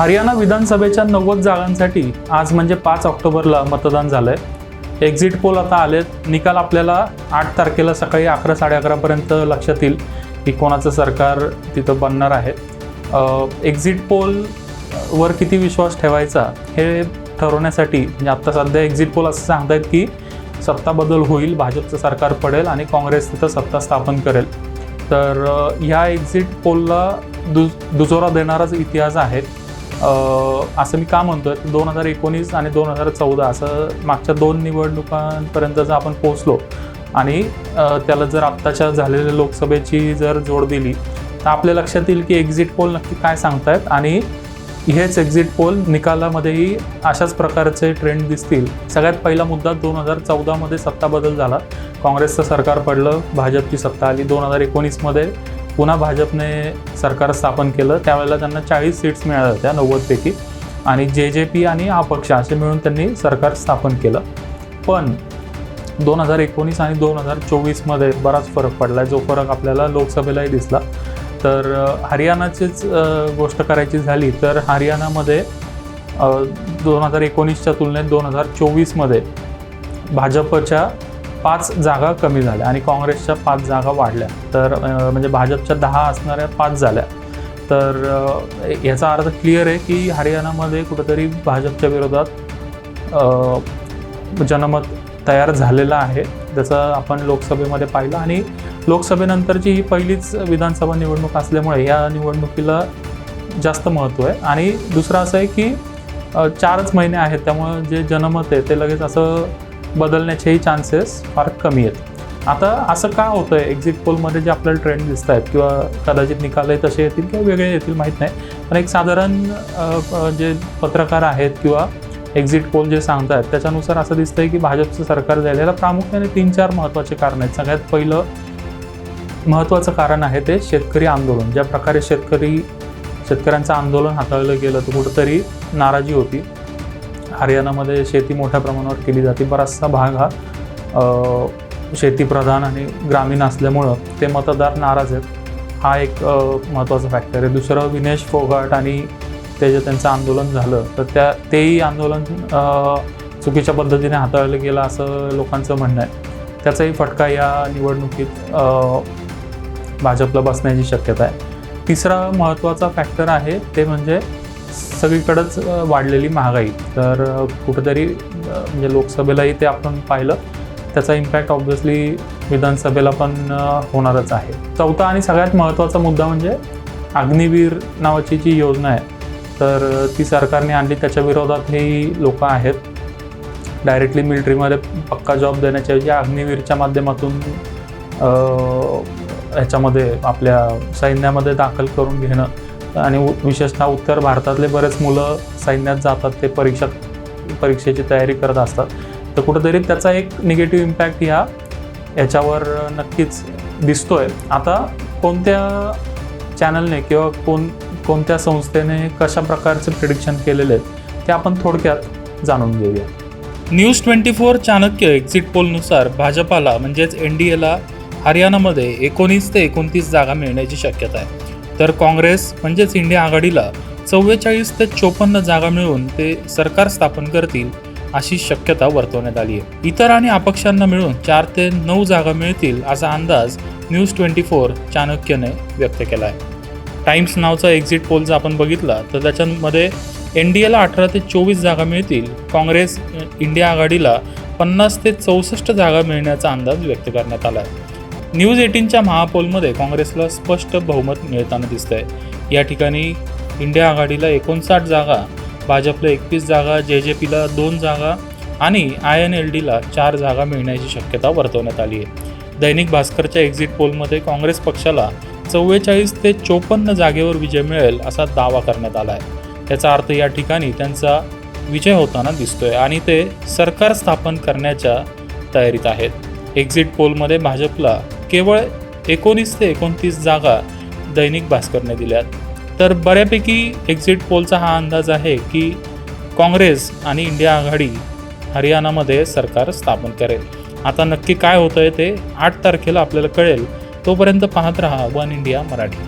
हरियाणा विधानसभेच्या नव्वद जागांसाठी आज म्हणजे पाच ऑक्टोबरला मतदान झालंय. एक्झिट पोल आता आलेत. निकाल आपल्याला आठ तारखेला सकाळी अकरा साडे अकरापर्यंत लक्षात येईल की कोणाचं सरकार तिथं बनणार आहे. एक्झिट पोलवर किती विश्वास ठेवायचा हे ठरवण्यासाठी म्हणजे आत्ता सध्या एक्झिट पोल असं सांगतायत की सत्ता बदल होईल भाजपचं सरकार पडेल आणि काँग्रेस तिथं सत्ता स्थापन करेल. तर ह्या एक्झिट पोलला दु दुजोरा देणाराच इतिहास आहे. असं मी का म्हणतोय? दोन हजार एकोणीस आणि दोन हजार चौदा असं मागच्या दोन निवडणुकांपर्यंत जर आपण पोचलो आणि त्याला जर आत्ताच्या झालेल्या लोकसभेची जर जोड दिली तर आपल्या लक्षात येईल की एक्झिट पोल नक्की काय सांगतायत आणि हेच एक्झिट पोल निकालामध्येही अशाच प्रकारचे ट्रेंड दिसतील. सगळ्यात पहिला मुद्दा दोन हजार चौदामध्ये सत्ता बदल झाला. काँग्रेसचं सरकार पडलं भाजपची सत्ता आली. दोन हजार एकोणीसमध्ये पुन्हा भाजपने सरकार स्थापन केलं त्यावेळेला त्यांना चाळीस सीट्स मिळाल्या होत्या नव्वदपैकी. आणि जे जे पी आणि अपक्ष असे मिळून त्यांनी सरकार स्थापन केलं. पण दोन हजार एकोणीस आणि दोन हजार चोवीसमध्ये बराच फरक पडला. जो फरक आपल्याला लोकसभेलाही दिसला. तर हरियाणाचीच गोष्ट करायची झाली तर हरियाणामध्ये दोन हजार एकोणीसच्या तुलनेत दोन हजार चोवीसमध्ये भाजपच्या पाच जागा कमी झाल्या आणि काँग्रेसच्या पाच जागा वाढल्या. तर म्हणजे भाजपच्या दहा असणाऱ्या पाच झाल्या. तर याचा अर्थ क्लिअर आहे की हरियाणामध्ये कुठंतरी भाजपच्या विरोधात जनमत तयार झालेलं आहे. जसं आपण लोकसभेमध्ये पाहिलं आणि लोकसभेनंतरची ही पहिलीच विधानसभा निवडणूक असल्यामुळे या निवडणुकीला जास्त महत्त्व आहे. आणि दुसरं असं आहे की चारच महिने आहेत. त्यामुळं जे जनमत आहे ते लगेच असं बदलण्याचेही चान्सेस फार कमी आहेत. आता असं का होतं आहे एक्झिट पोलमध्ये जे आपल्याला ट्रेंड दिसत आहेत किंवा कदाचित निकालही तसे येतील किंवा वेगळे येतील माहीत नाही. पण एक साधारण जे पत्रकार आहेत किंवा एक्झिट पोल जे सांगतात त्याच्यानुसार असं दिसतंय की भाजपचं सरकार जाईल याला प्रामुख्याने तीन चार महत्त्वाचे कारण आहेत. सगळ्यात पहिलं महत्त्वाचं कारण आहे ते शेतकरी आंदोलन. ज्या प्रकारे शेतकरी शेतकऱ्यांचं आंदोलन हाताळलं गेलं तर कुठंतरी नाराजी होती. हरियाणामध्ये शेती मोठ्या प्रमाणावर केली जाते. बराचसा भाग हा शेतीप्रधान आणि ग्रामीण असल्यामुळं ते मतदार नाराज आहेत. हा एक महत्त्वाचा फॅक्टर आहे. दुसरं विनेश फोगाट आणि ते जे त्यांचं आंदोलन झालं. तर त्या तेही आंदोलन चुकीच्या पद्धतीने हाताळलं गेलं असं लोकांचं म्हणणं आहे. त्याचाही फटका या निवडणुकीत भाजपला बसण्याची शक्यता आहे. तिसरा महत्त्वाचा फॅक्टर आहे ते म्हणजे सगळीकडंच वाढलेली महागाई. तर कुठंतरी म्हणजे लोकसभेलाही ते आपण पाहिलं. त्याचा इम्पॅक्ट ऑब्व्हियसली विधानसभेला पण होणारच आहे. चौथा आणि सगळ्यात महत्त्वाचा मुद्दा म्हणजे अग्निवीर नावाची जी योजना आहे तर ती सरकारने आणली. त्याच्या विरोधातही लोक आहेत. डायरेक्टली मिलिटरीमध्ये पक्का जॉब देण्याच्या ऐवजी अग्निवीरच्या माध्यमातून ह्याच्यामध्ये आपल्या सैन्यामध्ये दाखल करून घेणं. आणि उ- विशेषतः उत्तर भारतातले बरेच मुलं सैन्यात जातात ते परीक्षा परीक्षेची तयारी करत असतात. तर कुठंतरी त्याचा एक निगेटिव्ह इम्पॅक्ट ह्या याच्यावर नक्कीच दिसतोय. आता कोणत्या चॅनलने किंवा कोण कोणत्या संस्थेने कशा प्रकारचे प्रिडिक्शन केलेले आहेत ते आपण थोडक्यात जाणून घेऊया. News twenty four Chanakya exit पोलनुसार भाजपाला म्हणजेच एन डी एला हरियाणामध्ये एकोणीस ते एकोणतीस जागा मिळण्याची शक्यता आहे. तर काँग्रेस म्हणजेच इंडिया आघाडीला चव्वेचाळीस ते चोपन्न जागा मिळून ते सरकार स्थापन करतील अशी शक्यता वर्तवण्यात आली आहे. इतर आणि अपक्षांना मिळून चार ते नऊ जागा मिळतील असा अंदाज न्यूज ट्वेंटी फोर चाणक्यने व्यक्त केला आहे. टाइम्स नावचा एक्झिट पोल जर आपण बघितला तर त्याच्यामध्ये एन डी एला अठरा ते चोवीस जागा मिळतील काँग्रेस इंडिया आघाडीला पन्नास ते चौसष्ट जागा मिळण्याचा अंदाज व्यक्त करण्यात आला आहे. न्यूज एटीनच्या महापोलमध्ये काँग्रेसला स्पष्ट बहुमत मिळताना दिसतंय. या ठिकाणी इंडिया आघाडीला एकोणसाठ जागा भाजपला एकवीस जागा जे जे पीला दोन जागा आणि आय एन एल डीला चार जागा मिळण्याची शक्यता वर्तवण्यात आली आहे. दैनिक भास्करच्या एक्झिट पोलमध्ये काँग्रेस पक्षाला चव्वेचाळीस ते चोपन्न जागेवर विजय मिळेल असा दावा करण्यात आला आहे त्याचा अर्थ या ठिकाणी त्यांचा विजय होताना दिसतोय आणि ते सरकार स्थापन करण्याच्या तयारीत आहेत. एक्झिट पोलमध्ये भाजपला केवळ एकोणीस ते एकोणतीस जागा दैनिक भास्करने दिल्यात. तर बऱ्यापैकी एक्झिट पोलचा हा अंदाज आहे की काँग्रेस आणि इंडिया आघाडी हरियाणामध्ये सरकार स्थापन करेल. आता नक्की काय होतं आहे ते आठ तारखेला आपल्याला कळेल. तोपर्यंत पाहत रहा वन इंडिया मराठी.